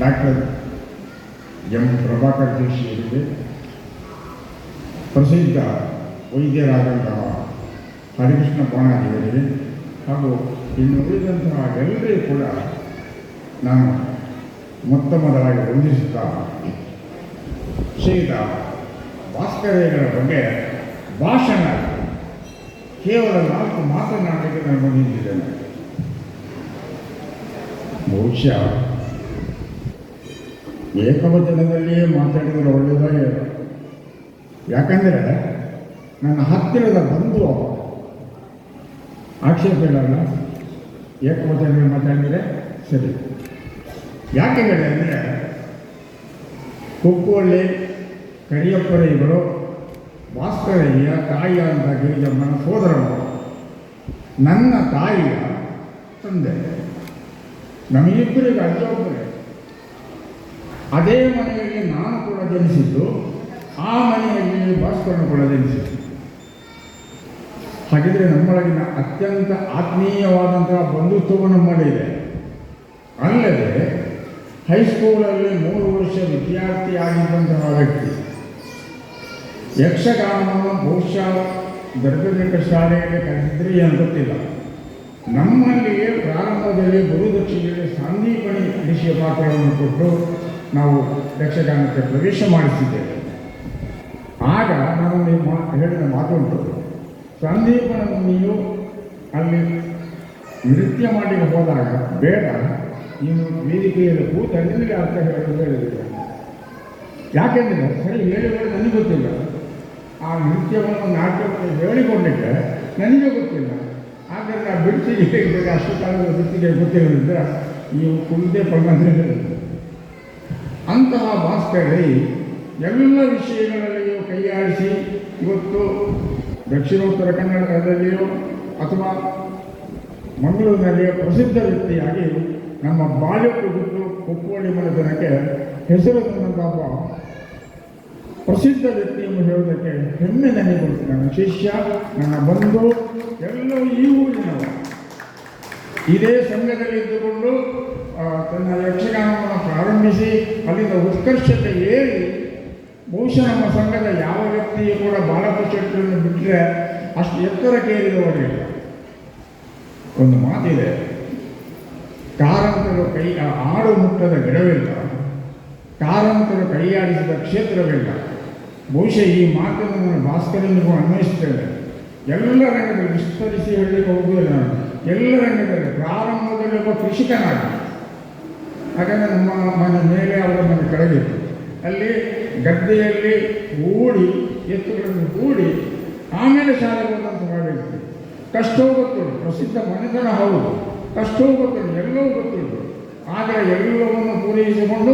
Doctor M Prabhakar ಜೋಶಿಯವರಿಗೆ ಪ್ರಸಿದ್ಧ ವೈದ್ಯರಾದಂತಹ ಹರಿಕೃಷ್ಣ ಬಾಣಾಜಿಯವರಿಗೆ ಹಾಗೂ ಇನ್ನು ಉಳಿದಂತಹ ಎಲ್ಲರಿಗೂ ಕೂಡ ನಾನು ಮೊತ್ತ ಮೊದಲಾಗಿ ವಂದಿಸುತ್ತಾ ಶ್ರೀಯುತ ಭಾಸ್ಕರ್ಯಗಳ ಬಗ್ಗೆ ಭಾಷಣ ಕೇವಲ ನಾಲ್ಕು ಮಾತನಾಡಲಿಕ್ಕೆ ನಾನು ಬಂದಿದ್ದೇನೆ ಬಹುಶಃ ಏಕವಚನದಲ್ಲಿಯೇ ಮಾತಾಡಿದರೆ ಒಳ್ಳೆಯದಾಗಿ ಯಾಕಂದರೆ ನನ್ನ ಹತ್ತಿರದ ಬಂಧು. ಆಕ್ಷೇಪ ಇಲ್ಲಲ್ಲ ಏಕವಚನದಲ್ಲಿ ಮಾತಾಡಿದರೆ ಸರಿ. ಯಾಕೆ ಹೇಳಿ ಅಂದರೆ ಕುಪ್ಪಳ್ಳಿ ಕರಿಯಪ್ಪರೈಗಳು ಭಾಸ್ಕರಯ್ಯ ತಾಯಿಯ ಅಂತ ಗಿರಿಜಮ್ಮನ ಸೋದರ ಮಗಳು ನನ್ನ ತಾಯಿಯ ತಂದೆ. ನಮಗಿಬ್ಬರಿಗೆ ಅಜ್ಜ ಒಬ್ಬರೇ. ಅದೇ ಮನೆಯಲ್ಲಿ ನಾನು ಕೂಡ ಜನಿಸಿದ್ದು, ಆ ಮನೆಯಲ್ಲಿ ಭಾಸ್ಕರನು ಕೂಡ ಜನಿಸಿದ್ದು. ಹಾಗಿದ್ರೆ ನಮ್ಮೊಳಗಿನ ಅತ್ಯಂತ ಆತ್ಮೀಯವಾದಂತಹ ಬಂಧುತ್ವವು ನಮ್ಮಲ್ಲಿದೆ ಅಲ್ಲದೆ ಹೈಸ್ಕೂಲಲ್ಲಿ ಮೂರು ವರ್ಷ ವಿದ್ಯಾರ್ಥಿಯಾಗಿದ್ದಂತಹ ವ್ಯಕ್ತಿ. ಯಕ್ಷಗಾನವನ್ನು ಬಹುಶಃ ದರ್ಗದಿಕ ಶಾಲೆಯಲ್ಲಿ ಕಲಿಸಿದ್ರೆ ಏನು ಗೊತ್ತಿಲ್ಲ. ನಮ್ಮಲ್ಲಿಯೇ ಪ್ರಾರಂಭದಲ್ಲಿ ಗುರುದಕ್ಷಿಣೆಯಲ್ಲಿ ಸಾಂದೀಪಣಿ ವಿಷಯ ಪಾತ್ರವನ್ನು ಕೊಟ್ಟು ನಾವು ಯಕ್ಷಗಾನಕ್ಕೆ ಪ್ರವೇಶ ಮಾಡಿಸಿದ್ದೇವೆ. ಆಗ ನಾನು ನೀವು ಹೇಳಿದ ಮಾತುಂಟು, ಸಂದೀಪನನ್ನು ನೀವು ಅಲ್ಲಿ ನೃತ್ಯ ಮಾಡಿ ಹೋದಾಗ ಬೇಡ, ನೀನು ವೇದಿಕೆಯಲ್ಲಿ ಕೂತ ನಿನಗೆ ಅರ್ಥ ಹೇಳಲು ಹೇಳಿದ್ರು ಯಾಕೆಂದರೆ ಸರಿ ಹೇಳಿದರೆ ನನಗೆ ಗೊತ್ತಿಲ್ಲ. ಆ ನೃತ್ಯವನ್ನು ನಾಟ್ಯವನ್ನು ಹೇಳಿಕೊಂಡಿದ್ದೆ, ನನಗೆ ಗೊತ್ತಿಲ್ಲ. ಆದ್ದರಿಂದ ಬಿಡ್ತಿಗೆ ಹೇಗೆ ಅಷ್ಟು ಕಾಲದ ಬಿಡ್ತಿಗೆ ಗೊತ್ತಿರೋದ್ರಿಂದ ನೀವು ಕುಳಿತೇ ಪಡ್ಕೊಂಡು ಹೇಳಿದ್ರು. ಅಂತಹ ಭಾಸ್ಕರ್ಲಿ ಎಲ್ಲ ವಿಷಯಗಳಲ್ಲಿಯೂ ಕೈಯಾಡಿಸಿ ಇವತ್ತು ದಕ್ಷಿಣೋತ್ತರ ಕನ್ನಡದಲ್ಲಿಯೋ ಅಥವಾ ಮಂಗಳೂರಿನಲ್ಲಿಯೋ ಪ್ರಸಿದ್ಧ ವ್ಯಕ್ತಿಯಾಗಿ ನಮ್ಮ ಬಾಲ್ಯಕ್ಕೂ ಬಿಟ್ಟು ಮನೆ ಮನೆತನಕ್ಕೆ ಹೆಸರು ತಂದಂತಹ ಪ್ರಸಿದ್ಧ ವ್ಯಕ್ತಿ ಎಂದು ಹೇಳುವುದಕ್ಕೆ ಹೆಮ್ಮೆ ನನಗೆ ನನ್ನ ಶಿಷ್ಯ, ನನ್ನ ಬಂಧು, ಎಲ್ಲರೂ ಈ ಊರಿನವರು. ಇದೇ ಸಂಘದಲ್ಲಿ ಇದ್ದುಕೊಂಡು ತನ್ನ ಯಕ್ಷಗಾನವನ್ನು ಪ್ರಾರಂಭಿಸಿ, ಅಲ್ಲಿಂದ ಉತ್ಕರ್ಷತೆ ಏರಿ ಬಹುಶಃ ನಮ್ಮ ಸಂಘದ ಯಾವ ವ್ಯಕ್ತಿಯೂ ಕೂಡ ಬಾಲಕ ಶೆಟ್ಟರನ್ನು ಬಿಟ್ಟರೆ ಅಷ್ಟು ಎತ್ತರಕ್ಕೆ ಏರಿದವರಿಲ್ಲ ಒಂದು ಮಾತಿದೆ, ಕಾರಂತರು ಕೈ ಆಡು ಮುಟ್ಟದ ಗಿಡವಿಲ್ಲ, ಕಾರಂತರು ಕೈಯಾಡಿಸಿದ ಕ್ಷೇತ್ರವಿಲ್ಲ. ಬಹುಶಃ ಈ ಮಾತನ್ನು ನಾನು ಭಾಸ್ಕರನಿಗೂ ಅನ್ವಯಿಸ್ತೇನೆ ಎಲ್ಲ ರಂಗದಲ್ಲಿ ವಿಸ್ತರಿಸಿ ಹೇಳಲಿಕ್ಕೆ ಹೋಗುವುದಿಲ್ಲ ಎಲ್ಲ ರಂಗದಲ್ಲಿ ಪ್ರಾರಂಭದಲ್ಲಿ ಒಬ್ಬ ಕೃಷಿಕನಾಗಿ ಹಾಗಾದರೆ ನಮ್ಮ ಮನೆ ಮೇಲೆ ಅವರ ಮನೆ ಕೆಳಗಿತ್ತು ಅಲ್ಲಿ ಗದ್ದೆಯಲ್ಲಿ ಓಡಿ, ಎತ್ತುಗಳನ್ನು ಕೂಡಿ ಆಮೇಲೆ ಶಾಲೆಗೆ ಬಂದಂತ ವ್ಯಕ್ತಿ ಕಷ್ಟವೂ ಗೊತ್ತುಂಟು ಪ್ರಸಿದ್ಧ ಮನೆತನ ಹೌದು. ಕಷ್ಟವೂ ಗೊತ್ತುಂಟು ಎಲ್ಲವೂ ಗೊತ್ತುಂಟು ಆದರೆ ಎಲ್ಲವನ್ನು ಪೂರೈಸಿಕೊಂಡು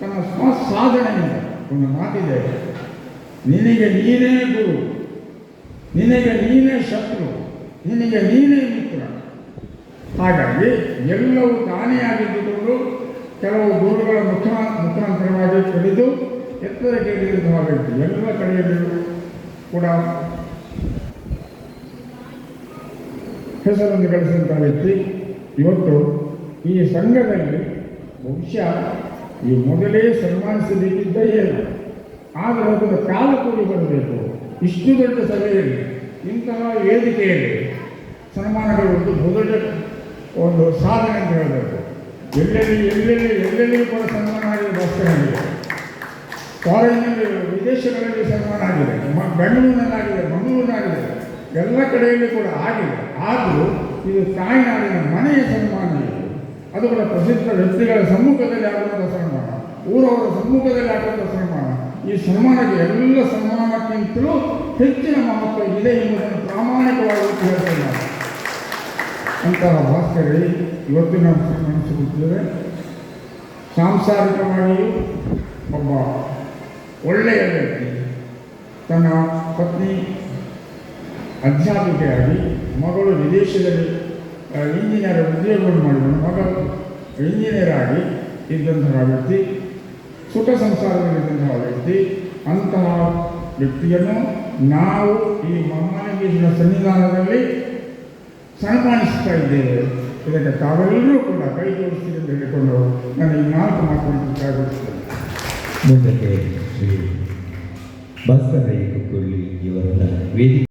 ತನ್ನ ಸ್ವ ಸಾಧನೆಯಿಂದ ಒಂದು ಮಾತಿದೆ. ನಿನಗೆ ನೀನೇ ಗುರು. ನಿನಗೆ ನೀನೇ ಶತ್ರು. ನಿನಗೆ ನೀನೇ ಹಾಗಾಗಿ ಎಲ್ಲವೂ ತಾನೇ ಆಗಿದ್ದುಕೊಂಡು ಕೆಲವು ದೂರುಗಳ ಮುಖ ಮುಖಾಂತರವಾಗಿ ಕಡಿದು ಎತ್ತರಕ್ಕೆ ವ್ಯಕ್ತಿ ಎಲ್ಲ ಕಡೆಯಲ್ಲಿಯೂ ಕೂಡ ಹೆಸರನ್ನು ಗಳಿಸಿದಂಥ ವ್ಯಕ್ತಿ ಇವತ್ತು ಈ ಸಂಘದಲ್ಲಿ ಬಹುಶಃ ಈ ಮೊದಲೇ ಸನ್ಮಾನಿಸಬೇಕಿದ್ದ ಏನು ಆದರೆ ಅದನ್ನು ಕಾಲ ಕೂಡಿ ಬರಬೇಕು. ಇಷ್ಟು ದೊಡ್ಡ ಸಭೆಯಲ್ಲಿ ಇಂತಹ ವೇದಿಕೆಯಲ್ಲಿ ಸನ್ಮಾನಗಳು ಒಂದು ಮೊದಲ ಒಂದು ಸಾಧನೆ ಅಂತ ಹೇಳಬೇಕು. ಎಲ್ಲೆಲ್ಲಿ ಎಲ್ಲೆಲ್ಲಿ ಎಲ್ಲೆಲ್ಲಿ ಕೂಡ ಸನ್ಮಾನ ಆಗಿದೆ ಭಾಸ್ಕರನಿಗೆ ಫಾರಿನಲ್ಲಿ ವಿದೇಶಗಳಲ್ಲಿ ಸನ್ಮಾನ ಆಗಿದೆ. ಬೆಂಗಳೂರಿನಲ್ಲಾಗಿದೆ ಮಂಗಳೂರಿನಾಗಿದೆ ಎಲ್ಲ ಕಡೆಯಲ್ಲಿ ಕೂಡ ಆಗಿದೆ. ಆದರೂ ಇದು ತಾಯಿನಾಡಿನ ಮನೆಯ ಸನ್ಮಾನ ಇದು. ಅದು ಕೂಡ ಪ್ರಸಿದ್ಧ ವ್ಯಕ್ತಿಗಳ ಸಮ್ಮುಖದಲ್ಲಿ ಆಗುವಂಥ ಸನ್ಮಾನ. ಊರವರ ಸಮ್ಮುಖದಲ್ಲಿ ಆಗುವಂಥ ಸನ್ಮಾನ. ಈ ಸನ್ಮಾನಕ್ಕೆ ಎಲ್ಲ ಸನ್ಮಾನಕ್ಕಿಂತಲೂ ಹೆಚ್ಚಿನ ಮಹತ್ವ ಇದೆ ಎಂಬುದನ್ನು ಪ್ರಾಮಾಣಿಕವಾಗಿ ಹೇಳ್ತೇನೆ ಅಂತಹ ಭಾಸ್ಕರೇ ಇವತ್ತು ನಾವು ಸನ್ಮಾನಿಸುತ್ತಿದ್ದೇವೆ ಸಾಂಸಾರಿಕವಾಗಿಯೂ ಒಬ್ಬ ಒಳ್ಳೆಯ ವ್ಯಕ್ತಿ. ತನ್ನ ಪತ್ನಿ ಅಧ್ಯಾಪಿಕೆಯಾಗಿ, ಮಗಳು ವಿದೇಶದಲ್ಲಿ ಇಂಜಿನಿಯರ್ ಉದ್ಯೋಗವನ್ನು ಮಾಡಿದನು ಮಗಳು ಇಂಜಿನಿಯರ್ ಆಗಿ ಇದ್ದಂತಹ ವ್ಯಕ್ತಿ, ಸುಖ ಸಂಸಾರದಲ್ಲಿದ್ದಂತಹ ವ್ಯಕ್ತಿ, ಅಂತಹ ವ್ಯಕ್ತಿಯನ್ನು ನಾವು ಈ ಮಹಾಲಿಂಗೇಶ್ವರ ಸನ್ನಿಧಾನದಲ್ಲಿ ಸನ್ಮಾನಿಸ್ತಾ ಇದ್ದೇವೆ ಇದಕ್ಕೆ ತಾವೆಲ್ಲರೂ ಕೂಡ ಕೈ ಜೋಡಿಸಿ ಎಂದು ಹೇಳಿಕೊಂಡು ನಾನು ಈ ಮಾತುಗಳನ್ನು ಪ್ರಾರಂಭಿಸ್ತೇನೆ ಮುಂದಕ್ಕೆ ಶ್ರೀ ಭಾಸ್ಕರ ಕುಕ್ಕುರ್ಲಿ ಇವರ ವೇದಿಕೆ